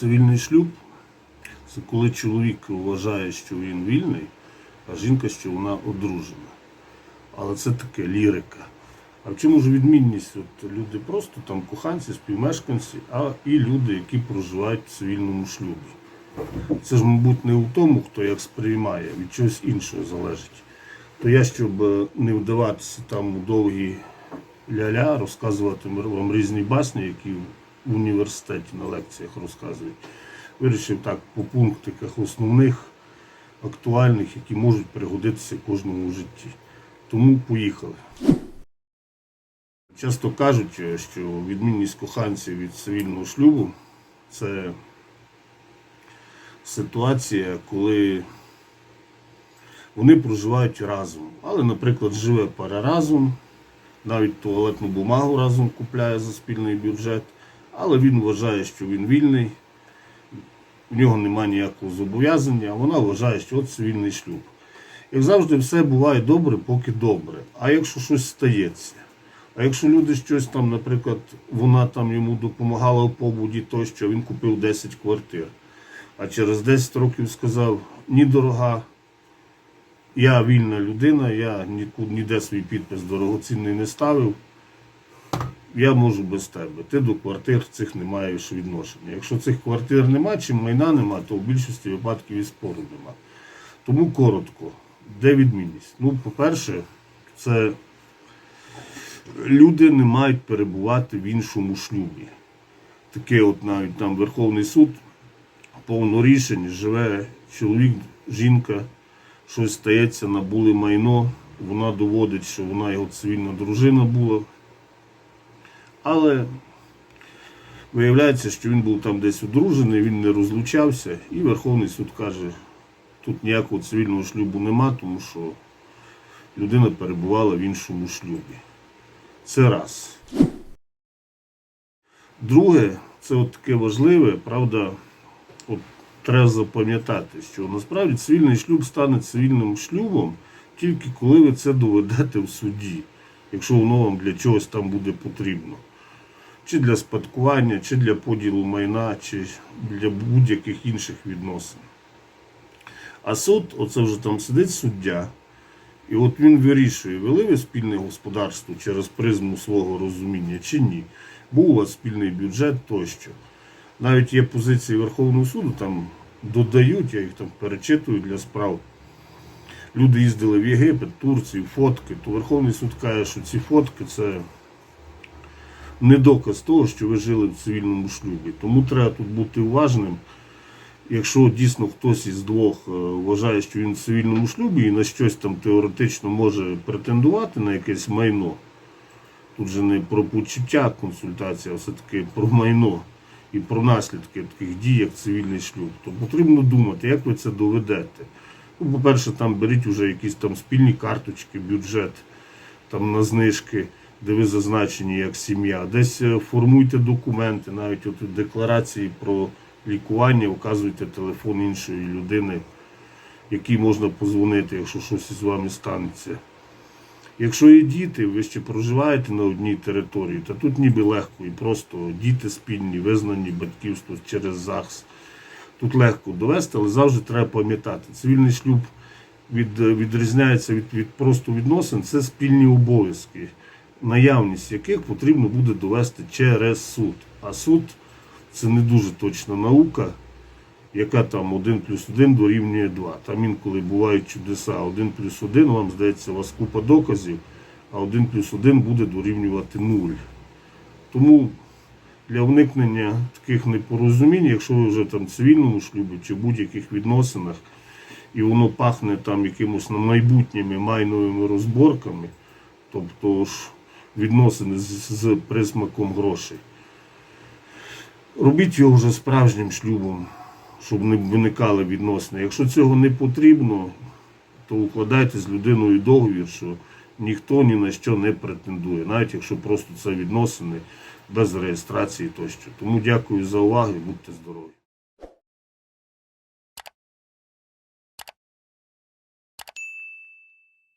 Цивільний шлюб це коли чоловік вважає, що він вільний, а жінка, що вона одружена. Але це таке лірика. А в чому ж відмінність? От люди просто там коханці, співмешканці, а і люди, які проживають в цивільному шлюбі. Це ж, мабуть, не у тому, хто як сприймає, від чогось іншого залежить. То я, щоб е, не вдаватися там у довгі ля-ля, розказувати вам різні басні, які в університеті на лекціях розказують, вирішив так по пунктиках основних, актуальних, які можуть пригодитися кожному в житті. Тому поїхали. Часто кажуть, що відмінність коханців від цивільного шлюбу це ситуація, коли вони проживають разом. Але, наприклад, живе пара разом, навіть туалетну бумагу разом купляє за спільний бюджет, але він вважає, що він вільний, в нього немає ніякого зобов'язання, а вона вважає, що от цивільний шлюб. Як завжди, все буває добре, поки добре. А якщо щось стається? А якщо люди щось там, наприклад, вона там йому допомагала в побуді тощо, він купив 10 квартир, а через 10 років сказав: ні, дорога, я вільна людина, я нікуди ніде свій підпис дорогоцінний не ставив. Я можу без тебе. Ти до квартир цих не маєш відношення. Якщо цих квартир нема, чи майна нема, то в більшості випадків і спору нема. Тому коротко, де відмінність? Ну, по-перше, це люди не мають перебувати в іншому шлюбі. Таке от навіть там Верховний суд повно рішень, живе чоловік, жінка, щось стається, набули майно, вона доводить, що вона його цивільна дружина була. Але виявляється, що він був там десь одружений, він не розлучався, і Верховний суд каже, тут ніякого цивільного шлюбу нема, тому що людина перебувала в іншому шлюбі. Це раз. Друге, це от таке важливе, правда, от треба запам'ятати, що насправді цивільний шлюб стане цивільним шлюбом тільки коли ви це доведете в суді, якщо воно вам для чогось там буде потрібно. Чи для спадкування, чи для поділу майна, чи для будь-яких інших відносин. А суд, оце вже там сидить суддя, і от він вирішує, вели ви спільне господарство через призму свого розуміння чи ні. Був у вас спільний бюджет тощо. Навіть є позиції Верховного суду, там додають, я їх там перечитую для справ. Люди їздили в Єгипет, Турцію, фотки, то Верховний суд каже, що ці фотки це не доказ того, що ви жили в цивільному шлюбі. Тому треба тут бути уважним. Якщо дійсно хтось із двох е, вважає, що він в цивільному шлюбі і на щось там теоретично може претендувати на якесь майно, тут же не про почуття консультація, а все-таки про майно і про наслідки таких дій, як цивільний шлюб, то потрібно думати, як ви це доведете. Ну, по-перше, там беріть вже якісь там спільні карточки, бюджет там на знижки, де ви зазначені як сім'я. Десь е, формуйте документи, навіть от декларації про лікування, вказуйте телефон іншої людини, якій можна позвонити, якщо щось із вами станеться. Якщо є діти, ви ще проживаєте на одній території, то тут ніби легко і просто діти спільні, визнані батьківство через ЗАГС. Тут легко довести, але завжди треба пам'ятати. Цивільний шлюб від, відрізняється від, від просто відносин, це спільні обов'язки, наявність яких потрібно буде довести через суд. А суд це не дуже точна наука, яка там 1 плюс 1 дорівнює 2. Там інколи бувають чудеса. 1 плюс 1, вам здається, у вас купа доказів, а 1 плюс 1 буде дорівнювати 0. Тому для уникнення таких непорозумінь, якщо ви вже там в цивільному шлюбі чи будь-яких відносинах, і воно пахне там якимось на майбутніми майновими розборками, тобто ж відносини з, з присмаком грошей. Робіть його вже справжнім шлюбом, щоб не виникали відносини. Якщо цього не потрібно, то укладайте з людиною договір, що ніхто ні на що не претендує, навіть якщо просто це відносини без реєстрації тощо. Тому дякую за увагу і будьте здорові.